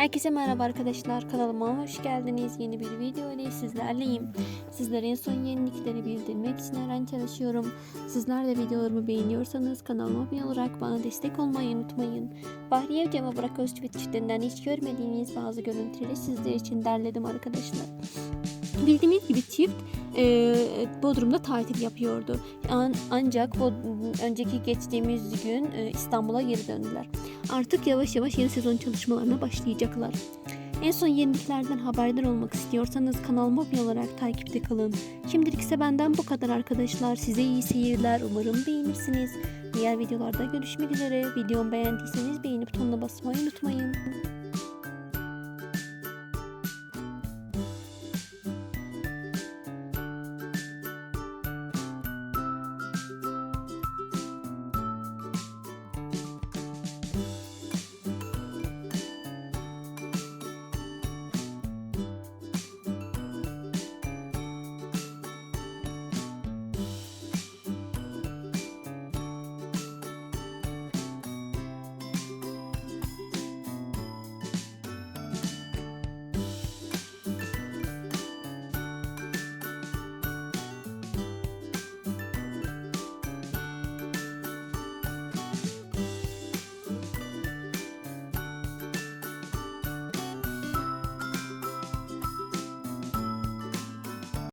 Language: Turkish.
Herkese merhaba arkadaşlar kanalıma hoş geldiniz. Yeni bir video ile sizlerleyim. Sizlere en son yenilikleri bildirmek için her an çalışıyorum. Sizler de videolarımı beğeniyorsanız kanalıma abone olarak bana destek olmayı unutmayın. Bahriye Evcem ve Burak Özçivit çiftinden hiç görmediğiniz bazı görüntüleri sizler için derledim arkadaşlar. Bildiğiniz gibi çift e, Bodrum'da tatil yapıyordu. An- ancak bu önceki geçtiğimiz gün e, İstanbul'a geri döndüler. Artık yavaş yavaş yeni sezon çalışmalarına başlayacaklar. En son yeniliklerden haberdar olmak istiyorsanız kanalıma abone olarak takipte kalın. Şimdilik ise benden bu kadar arkadaşlar. Size iyi seyirler. Umarım beğenirsiniz. Diğer videolarda görüşmek üzere. Videomu beğendiyseniz beğeni butonuna basmayı unutmayın.